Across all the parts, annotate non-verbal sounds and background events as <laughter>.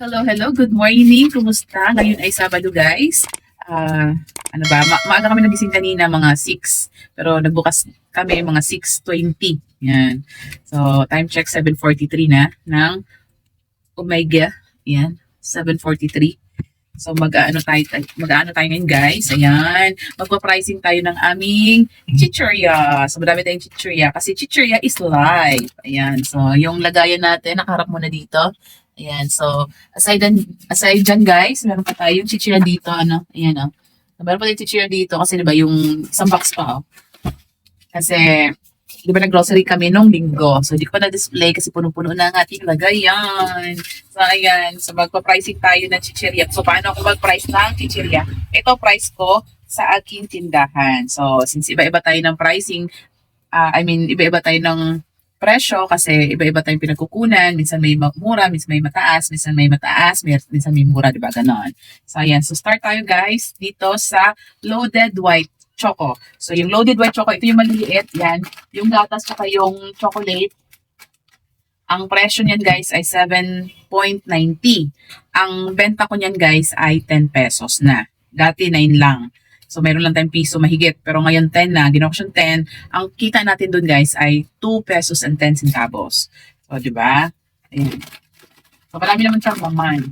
Hello, hello. Good morning. Kumusta? Ngayon ay Sabado, guys. Ah, ano ba? Ma- maaga kami nagising kanina, mga 6. Pero nagbukas kami mga 6.20. Yan. So, time check 7.43 na ng Omega. Yan. 7.43. So, mag-ano tayo, mag-ano tayo ngayon, guys. Ayan. Magpa-pricing tayo ng aming chichirya. So, madami tayong chichirya. Kasi chichirya is live. Ayan. So, yung lagayan natin, nakaharap mo na dito. Ayan, so, aside, dan, aside dyan guys, meron pa tayong chichira dito, ano, ayan o. So, meron pa tayong chichira dito kasi diba yung isang box pa oh. Kasi, di ba nag-grocery kami nung linggo. So, di ko pa na-display kasi punong-puno na ang ating lagayan. So, ayan. So, magpa-pricing tayo ng chichirya. So, paano ako mag-price ng chichirya? Ito, price ko sa aking tindahan. So, since iba-iba tayo ng pricing, ah, I mean, iba-iba tayo ng presyo kasi iba-iba tayong pinagkukunan. Minsan may ma- mura, minsan may mataas, minsan may mataas, minsan may mura, di ba? Ganon. So, ayan. So, start tayo guys dito sa loaded white choco. So, yung loaded white choco, ito yung maliliit. Yan. Yung gatas tsaka yung chocolate. Ang presyo niyan guys ay 7.90. Ang benta ko niyan guys ay 10 pesos na. Dati 9 lang. So, meron lang tayong piso mahigit. Pero ngayon 10 na, ginawa siyang 10. Ang kita natin dun guys ay 2 pesos and 10 centavos. So, di ba? Ayan. So, marami naman siyang laman.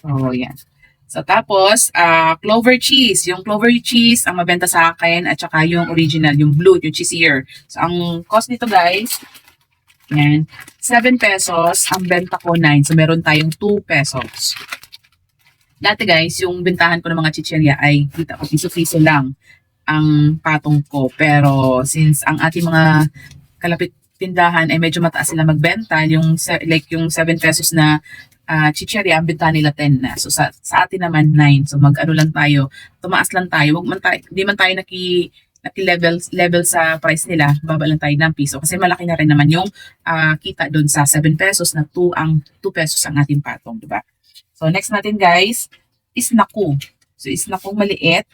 So, yan. So, tapos, ah clover cheese. Yung clover cheese, ang mabenta sa akin, at saka yung original, yung blue, yung cheesier. So, ang cost nito guys, yan, 7 pesos. Ang benta ko 9. So, meron tayong 2 pesos. Dati guys, yung bentahan ko ng mga chicheria ay kita ko piso-piso lang ang patong ko. Pero since ang ating mga kalapit tindahan ay medyo mataas sila magbenta, yung like yung 7 pesos na uh, chicheria, ang benta nila 10 na. So sa, sa atin naman 9. So mag-ano lang tayo, tumaas lang tayo. Wag man tayo, hindi man tayo naki naki-level level sa price nila, baba lang tayo ng piso. Kasi malaki na rin naman yung ah, kita doon sa 7 pesos na 2 ang 2 pesos ang ating patong, di ba? So next natin guys is naku. So is naku maliit.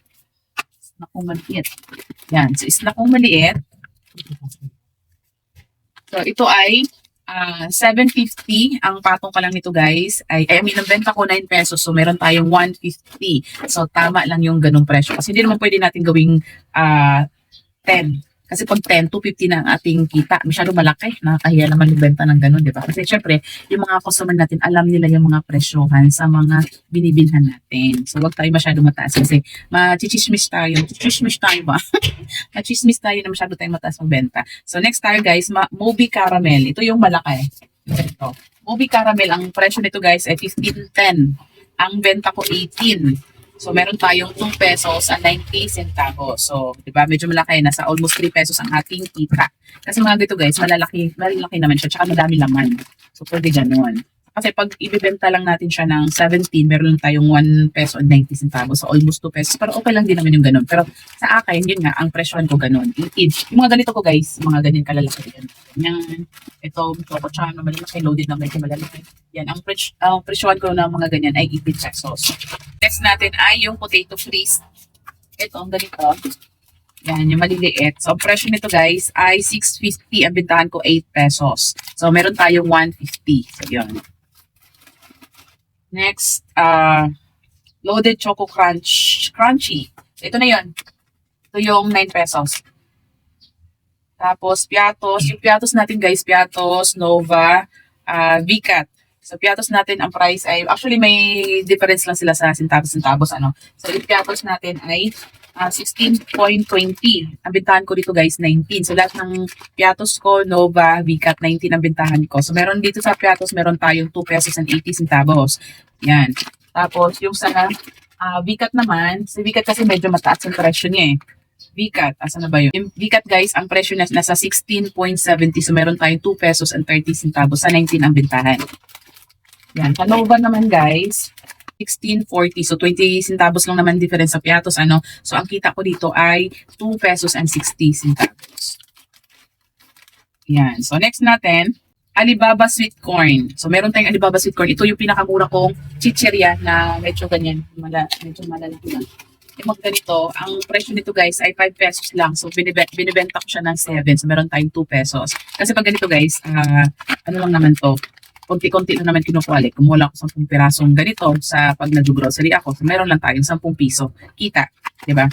Naku maliit. Yan. So is naku maliit. So ito ay ah 750 ang patong ka lang nito guys. Ay, I mean, ang benta ko 9 pesos. So meron tayong 150. So tama lang yung ganung presyo. Kasi hindi naman pwede natin gawing ah 10. Kasi pag 10, 250 na ang ating kita. Masyado malaki. Nakakahiya naman yung benta ng ganun, di ba? Kasi syempre, yung mga customer natin, alam nila yung mga presyohan sa mga binibilhan natin. So, wag tayo masyado mataas kasi machichismis tayo. Chichismis tayo ba? <laughs> Machismis tayo na masyado tayong mataas ang benta. So, next tayo guys, ma- Moby Caramel. Ito yung malaki. Ito. Moby Caramel, ang presyo nito guys ay 15.10. Ang benta ko 18. So, meron tayong 2 pesos at 90 centavos. So, di ba, medyo malaki. Nasa almost 3 pesos ang ating kita. Kasi mga dito guys, malalaki, malalaki naman siya. Tsaka madami laman. So, pwede ganun. Kasi pag ibibenta lang natin siya ng 17, meron lang tayong 1 peso and 90 centavos. So, almost 2 pesos. Pero okay lang din naman yung ganun. Pero sa akin, yun nga, ang presyohan ko ganun. 18. Yung mga ganito ko guys, mga ganyan kalalaki. Ganyan. Ito, choco charm na malalaki, loaded na medyo malalaki. Yan, ang, pres ang presyohan ko ng mga ganyan ay 18 pesos. Next natin ay yung potato fries. Ito, ang ganito. Yan, yung maliliit. So, ang presyo nito guys ay 6.50. Ang bintahan ko 8 pesos. So, meron tayong 150. So, yun. Next, uh, loaded choco crunch, crunchy. Ito na yun. Ito yung 9 pesos. Tapos, piatos. Yung piatos natin guys, piatos, Nova, uh, Vicat. So, piatos natin, ang price ay, actually may difference lang sila sa centavos-centavos, ano. So, yung piatos natin ay ah, 16.20. Ang bintahan ko dito guys, 19. So, lahat ng piatos ko, Nova, Vicat, 19 ang bintahan ko. So, meron dito sa piatos, meron tayong 2 pesos and 80 centavos. Yan. Tapos, yung sa ah, Vicat naman, si Vicat kasi medyo mataas yung presyo niya eh. Vicat, asa na ba yun? Yung Vicat guys, ang presyo niya nasa 16.70. So, meron tayong 2 pesos and 30 centavos. Sa 19 ang bintahan. Yan. Sa Nova naman guys, 16.40. So, 20 centavos lang naman difference sa piatos. Ano? So, ang kita ko dito ay 2 pesos and 60 centavos. Yan. So, next natin, Alibaba Sweet Corn. So, meron tayong Alibaba Sweet Corn. Ito yung pinakamura kong chicheria na medyo ganyan. Mala, medyo malalaki lang. Yung mga ganito, ang presyo nito guys ay 5 pesos lang. So, binibenta, binibenta ko siya ng 7. So, meron tayong 2 pesos. Kasi pag ganito guys, ah, ano lang naman to, konti-konti lang naman kinukuha. Like, kumuha lang ako 10 pirasong ganito sa pag nag-grocery ako. So, meron lang tayong 10 piso. Kita. di ba?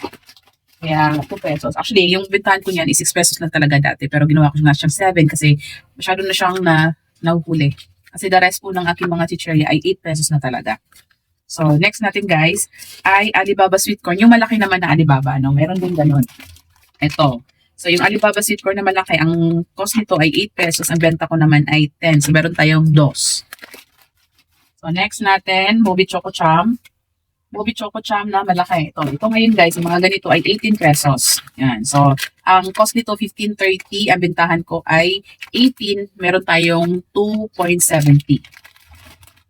Kaya 2 pesos. Actually, yung bintahan ko niyan is 6 pesos lang talaga dati. Pero ginawa ko nga siyang 7 kasi masyado na siyang na, nahuhuli. Kasi the rest po ng aking mga chicheria ay 8 pesos na talaga. So, next natin guys ay Alibaba Sweet Corn. Yung malaki naman na Alibaba, no? Meron din ganun. Ito. So, yung Alibaba Sweet Corn na malaki, ang cost nito ay 8 pesos. Ang benta ko naman ay 10. So, meron tayong dos. So, next natin, Mobi Choco Cham. Mobi Choco Cham na malaki. Ito, ito ngayon guys, yung mga ganito ay 18 pesos. Yan. So, ang cost nito 15.30, ang bentahan ko ay 18, meron tayong 2.70.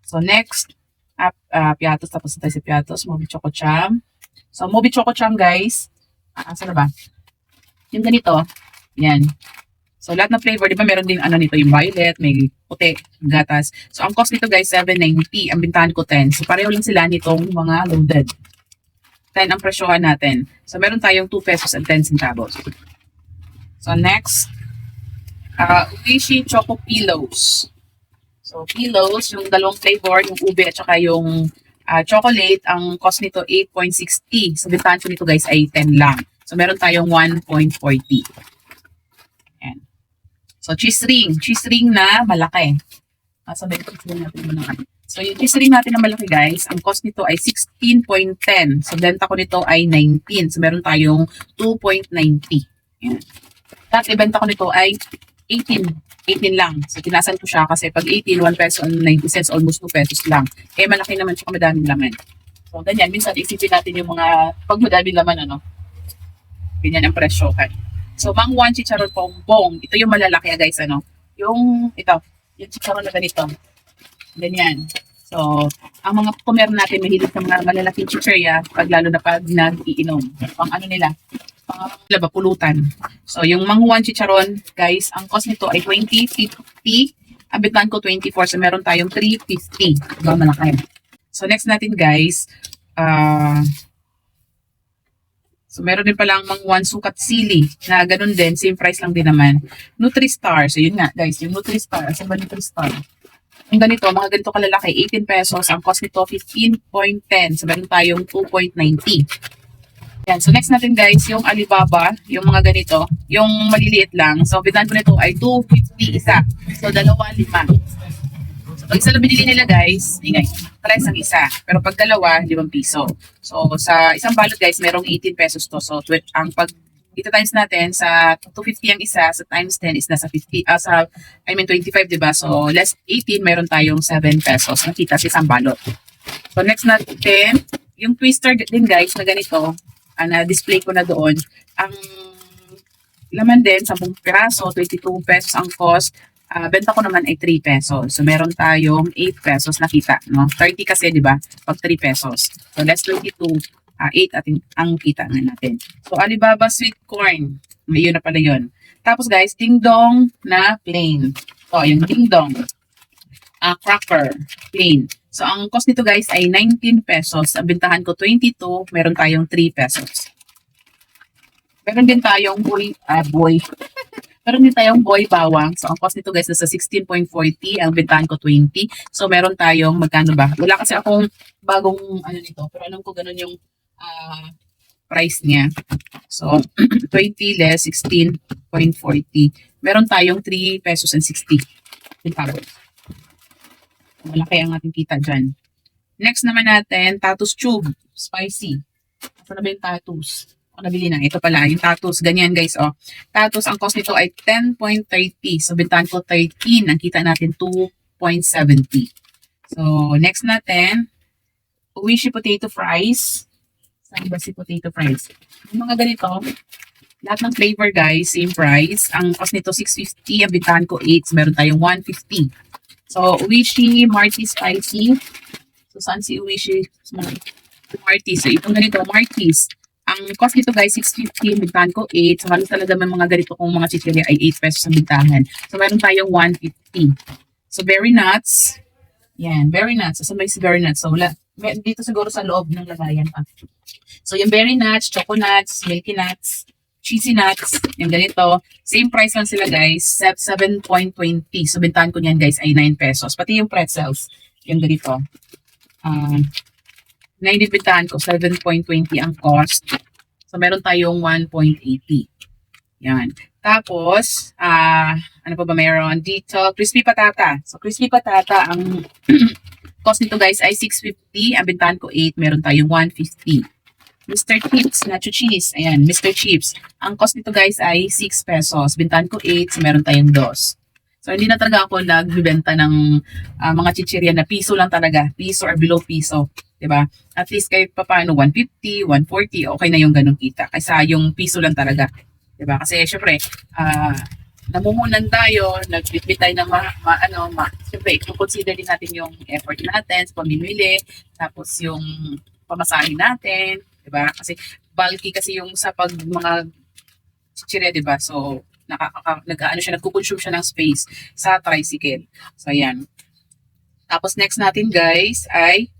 So, next, uh, uh, Piatos, tapos na tayo sa Piatos, Mobi Choco Cham. So, Mobi Choco Cham guys, ah, saan na ba? Yung ganito, yan. So, lahat ng flavor, di ba, meron din ano nito, yung violet, may puti, gatas. So, ang cost nito guys, 7.90. Ang bintahan ko 10. So, pareho lang sila nitong mga loaded. 10 ang presyohan natin. So, meron tayong 2 pesos and 10 centavos. So, next, uh, Uishi Choco Pillows. So, pillows, yung dalawang flavor, yung ube at saka yung uh, chocolate, ang cost nito 8.60. So, bintahan ko nito guys ay 10 lang. So, meron tayong 1.40. Ayan. So, cheese ring. Cheese ring na malaki. Kasabay ko cheese ring natin muna. So, yung cheese ring natin na malaki guys, ang cost nito ay 16.10. So, benta ko nito ay 19. So, meron tayong 2.90. Ayan. Dati, benta ko nito ay 18. 18 lang. So, tinasan ko siya kasi pag 18, 1 peso and 90 cents, almost 2 pesos lang. Eh, malaki naman siya madaming laman. So, ganyan. Minsan, isipin natin yung mga, pag madaming laman, ano, ganyan ang presyohan. So, mangwan chicharon pombong. Ito yung malalaki, ah, guys, ano. Yung, ito, yung chicharon na ganito. Ganyan. So, ang mga kumer natin, mahilig sa mga malalaking chichirya, pag lalo na pag nag-iinom. Pang ano nila, pang laba, pulutan. So, yung mangwan chicharon, guys, ang cost nito ay 20, 50. Ang bitlan ko 24, so meron tayong 350. Diba, malaki. So, next natin, guys, ah, So, meron din palang mangwan sukat sili na ganun din, same price lang din naman. Nutri-Star. So, yun nga, guys, yung Nutri-Star. Saan ba Nutri-Star? Yung ganito, mga ganito kalalaki, 18 pesos. Ang cost nito, 15.10. So, meron tayong 2.90. Yan. So, next natin, guys, yung Alibaba, yung mga ganito, yung maliliit lang. So, bitan ko nito ay 250 isa. So, dalawa, lima. Pag isa lang binili nila, guys, ingay, price ang isa. Pero pag dalawa, 5 piso. So, sa isang balot, guys, merong 18 pesos to. So, ang pag ito times natin sa 250 ang isa, sa times 10 is nasa 50, ah, sa, I mean 25, di ba? So, less 18, meron tayong 7 pesos. Nakita sa isang balot. So, next natin, yung twister din, guys, na ganito, ah, na-display ko na doon. Ang laman din, 10 piraso, 22 pesos ang cost. Ah, benta ko naman ay 3 pesos. So, meron tayong 8 pesos nakita, no? 30 kasi, di ba? Pag 3 pesos. So, less 22, ah 8 ating ang kita na natin. So, Alibaba Sweet Corn. Ayun na pala yun. Tapos, guys, Ding Dong na plain. So, yung Ding Dong. Ah, cracker. Plain. So, ang cost nito, guys, ay 19 pesos. Ang bintahan ko, 22. Meron tayong 3 pesos. Meron din tayong boy, ah, boy. Meron din tayong boy bawang. So, ang cost nito guys, nasa 16.40. Ang bentahan ko 20. So, meron tayong, magkano ba? Wala kasi akong bagong, ano nito. Pero alam ko ganun yung ah, price niya. So, <clears throat> 20 less 16.40. Meron tayong 3 pesos and 60 centavos. Malaki ang ating kita dyan. Next naman natin, Tatus Tube. Spicy. Ito na ba yung Tatus? Ako nabili na. Ito pala, yung Tatus. Ganyan guys, oh. Tatus, ang cost nito ay 10.30. So, bintahan ko 13. Ang kita natin, 2.70. So, next natin, Uwishi Potato Fries. Saan ba si Potato Fries? Yung mga ganito, lahat ng flavor guys, same price. Ang cost nito 650, ang bintahan ko 8. So, meron tayong 150. So, Uwishi Marty Spicy. So, saan si Uwishi Marty? So, itong ganito, Marty's. Ang cost nito guys, 650. Ang bintahan ko 8. So, halos talaga may mga ganito kung mga chichirya ay 8 pesos ang bintahan. So, meron tayong 150. So, berry nuts. Yan, berry nuts. So, may berry nuts. So, wala. Dito siguro sa loob ng lagayan pa. So, yung berry nuts, choco nuts, milky nuts, cheesy nuts, yung ganito. Same price lang sila guys, set 7.20. So, bentahan ko niyan guys ay 9 pesos. Pati yung pretzels, yung ganito. Um, na inibentahan ko, 7.20 ang cost. So, meron tayong 1.80. Yan. Tapos, ah, ano pa ba meron? Dito, crispy patata. So, crispy patata, ang <clears throat> cost nito guys ay 6.50. Ang bentahan ko 8, meron tayong 1.50. Mr. Chips, nacho cheese. Ayan, Mr. Chips. Ang cost nito guys ay 6 pesos. Bintahan ko 8, so meron tayong 2. So, hindi na talaga ako nagbibenta ng ah, mga chichirya na piso lang talaga. Piso or below piso. ba? At least kahit pa paano 150, 140, okay na yung ganun kita. Kaysa yung piso lang talaga. ba? Kasi syempre, ah namumunan tayo, nagbitbit tayo ng ma, ma- ano, ma, syempre, consider din natin yung effort natin sa pamimili, tapos yung pamasahe natin, 'di ba? Kasi bulky kasi yung sa pag mga chichirya, 'di ba? So, nakaka nag-ano siya, nagko-consume siya ng space sa tricycle. So, ayan. Tapos next natin guys ay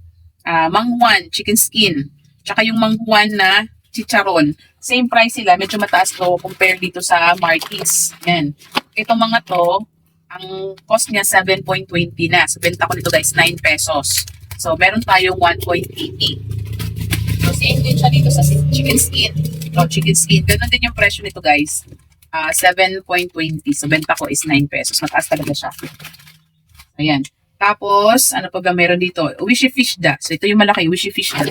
ah mangwan, chicken skin. Tsaka yung mangwan na chicharon. Same price sila, medyo mataas to compare dito sa Martis. Yan. Itong mga to, ang cost niya 7.20 na. So, benta ko nito guys, 9 pesos. So, meron tayong 1.80. So, same din siya dito sa chicken skin. Ito, chicken skin. Ganun din yung presyo nito guys. Ah, 7.20. So, benta ko is 9 pesos. Mataas talaga siya. Ayan. Tapos, ano pa ba meron dito? Wishy fish da. So, ito yung malaki, wishy fish da.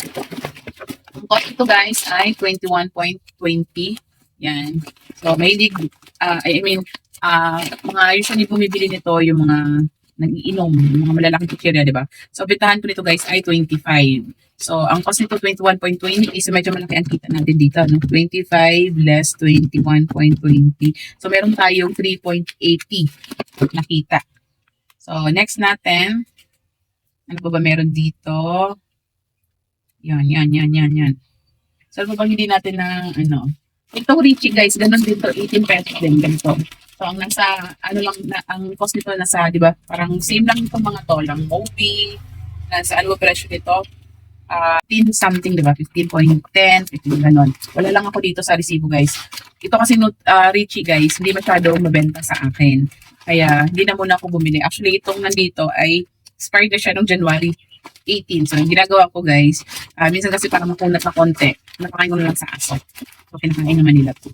Ang cost ito guys ay 21.20. Yan. So, may dig, ah, I mean, ah, mga usually bumibili nito yung mga nag-iinom, mga malalaking chichirya, di ba? So, bitahan ko nito guys ay 25. So, ang cost nito 21.20 is medyo malaki ang kita natin dito. No? 25 less 21.20. So, meron tayong 3.80 nakita. So, next natin, ano pa ba meron dito? Yan, yan, yan, yan, yan. So, ano pa bang hindi natin na, ano, ito Richie guys, ganun din to, 18 pesos din, ganito. So, ang nasa, ano lang, na, ang cost nito nasa, di ba, parang same lang itong mga to, lang Mobi, nasa ano ba presyo nito? Ah, 15 something, di ba? 15.10, 15 ganon. Wala lang ako dito sa resibo, guys. Ito kasi, ah, Richie, guys, hindi masyado mabenta sa akin. Kaya, hindi na muna ako bumili. Actually, itong nandito ay expired na siya noong January 18. So, yung ginagawa ko, guys, ah, minsan kasi para makunat na konti, napakain ko lang sa aso. So, kinakain naman nila to.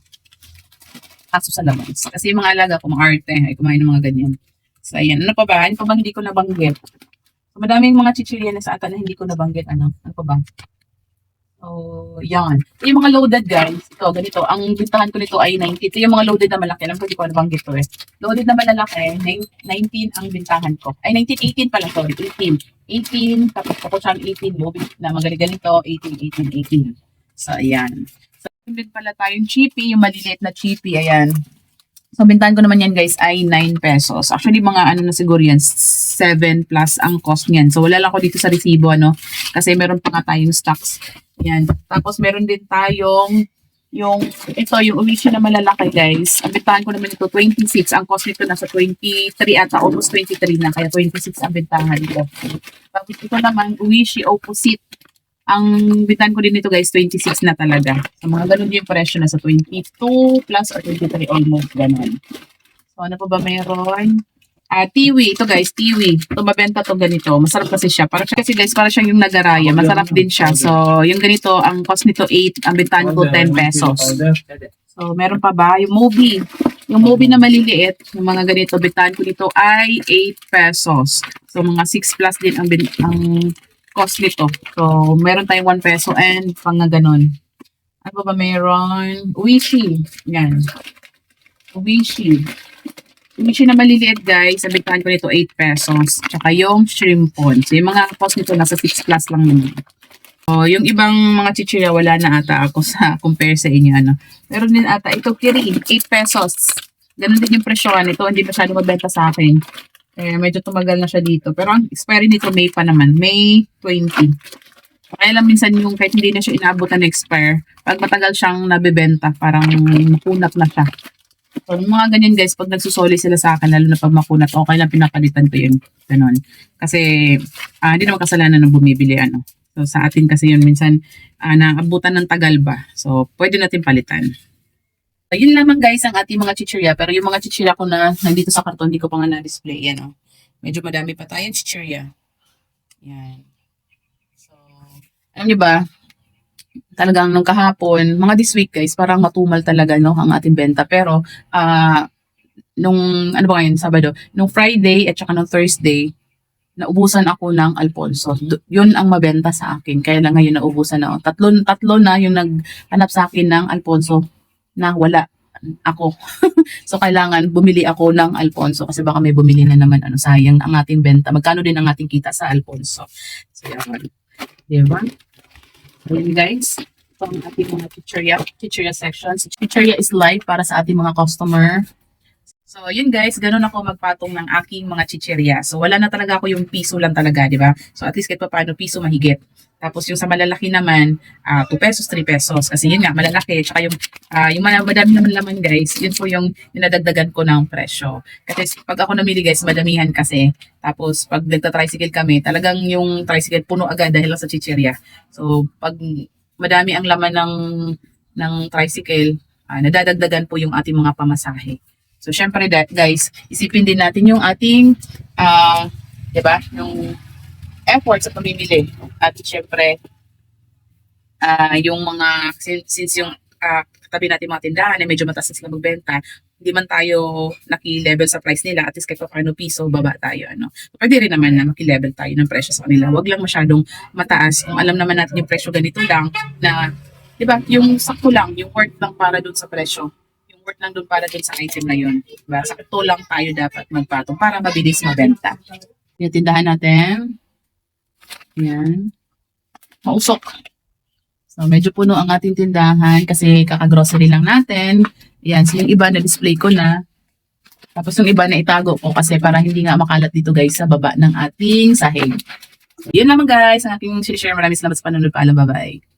Aso sa labas. Kasi yung mga alaga ko, mga arte, ay kumain ng mga ganyan. So, ayan. Ano pa ba? Ano pa ba hindi ko nabanggit? So, madaming mga chichirya na sa ata na hindi ko nabanggit. Ano? Ano pa ba? So, yan. Yung mga loaded, guys. Ito, ganito. Ang bintahan ko nito ay 90. Ito yung mga loaded na malaki. Alam ko, hindi ko nabanggit to eh. Loaded na malalaki, nine- 19 ang bintahan ko. Ay, 19, 18 pala, sorry. 18. 18, tapos ako siyang 18, loaded na magaling ganito, 18, 18, 18. So, ayan. So, din pala tayong chippy, yung maliliit na chippy, ayan. So, bintahan ko naman yan guys ay 9 pesos. Actually, mga ano na siguro yan, 7 plus ang cost niyan. So, wala lang ako dito sa resibo, ano, kasi meron pa nga tayong stocks. Yan. Tapos, meron din tayong yung, ito, yung umishi na malalaki guys. Ang bintahan ko naman ito, 26. Ang cost nito nasa 23 ata, almost 23 na, kaya 26 ang bintahan nito. Tapos, ito naman, umishi opposite. Ang bintahan ko din nito guys, 26 na talaga. So, mga ganun yung presyo na sa 22 plus or 23 almost ganun. So, ano pa ba meron? Ah, tiwi. Ito guys, tiwi. Ito mabenta to ganito. Masarap kasi siya. Para siya kasi guys, para siyang yung nagaraya. Masarap din siya. So, yung ganito, ang cost nito 8, ang bintahan ko 10 pesos. So, meron pa ba? Yung movie. Yung movie na maliliit, yung mga ganito, bintahan ko nito ay 8 pesos. So, mga 6 plus din ang, bin, ang cost nito. So, meron tayong 1 peso and pang ganon. Ano ba meron? Uishi. Yan. Uishi. Uishi na maliliit guys, ang bintahan ko nito 8 pesos. Tsaka yung shrimpon. So, yung mga cost nito nasa 6 plus lang naman. So, yung ibang mga chichirya, wala na ata ako <laughs> sa compare sa inyo. Ano. Meron din ata, ito kiri, 8 pesos. Ganun din yung presyoan nito. Hindi masyado mabenta sa akin. Eh, medyo tumagal na siya dito. Pero ang expiry nito May pa naman. May 20. Kaya lang minsan yung kahit hindi na siya inaabutan na expire, pag matagal siyang nabebenta, parang makunat na siya. So, mga ganyan guys, pag nagsusoli sila sa akin, lalo na pag makunat, okay lang pinapalitan ko yun. Ganon. Kasi, ah, hindi naman kasalanan ng bumibili, ano. So, sa atin kasi yun, minsan, ah, naabutan ng tagal ba. So, pwede natin palitan. Yun lamang guys ang ating mga chichirya. Pero yung mga chichirya ko na nandito sa karton, hindi ko pa nga na-display. Yan oh. Medyo madami pa tayong chichirya. Yan. So, alam niyo ba, talagang nung kahapon, mga this week guys, parang matumal talaga no ang ating benta. Pero, ah, nung, ano ba ngayon, Sabado, nung Friday at saka nung Thursday, naubusan ako ng Alfonso. D- yun ang mabenta sa akin. Kaya lang ngayon naubusan na. Tatlo, tatlo na yung naghanap sa akin ng Alfonso na wala ako. <laughs> so, kailangan bumili ako ng Alfonso kasi baka may bumili na naman. Ano, sayang ang ating benta. Magkano din ang ating kita sa Alfonso. So, yan. Diba? Ayan guys. Ito ang ating mga chicheria, chicheria sections. Chicheria is live para sa ating mga customer. So, yun guys, ganun ako magpatong ng aking mga chicheria. So, wala na talaga ako yung piso lang talaga, di ba? So, at least kahit pa paano, piso mahigit. Tapos yung sa malalaki naman, ah 2 pesos, 3 pesos. Kasi yun nga, malalaki. Tsaka yung, ah yung madami naman laman guys, yun po yung ninadagdagan ko ng presyo. Kasi pag ako namili guys, madamihan kasi. Tapos pag nagta-tricycle kami, talagang yung tricycle puno agad dahil lang sa chicheria. So pag madami ang laman ng, ng tricycle, ah, nadadagdagan po yung ating mga pamasahe. So syempre guys, isipin din natin yung ating, ah 'di ba yung effort sa pamimili. At syempre, ah yung mga, since, since yung ah, katabi natin mga tindahan na medyo mataas na sila magbenta, hindi man tayo naki-level sa price nila, at least kahit pa paano piso, baba tayo. Ano. Pwede rin naman na maki-level tayo ng presyo sa kanila. Huwag lang masyadong mataas. Kung alam naman natin yung presyo ganito lang, na, di ba, yung sakto lang, yung worth lang para dun sa presyo. Worth lang dun para dun sa item na yun. Diba? Sakto lang tayo dapat magpatong para mabilis mabenta. Yung tindahan natin. Yan. Mausok. So, medyo puno ang ating tindahan kasi kakagrocery lang natin. Yan. So, yung iba na-display ko na. Tapos yung iba na itago ko kasi para hindi nga makalat dito guys sa baba ng ating sahig. So, yun naman guys ang aking share. Maraming salamat sa panunod. Paalam. Bye-bye.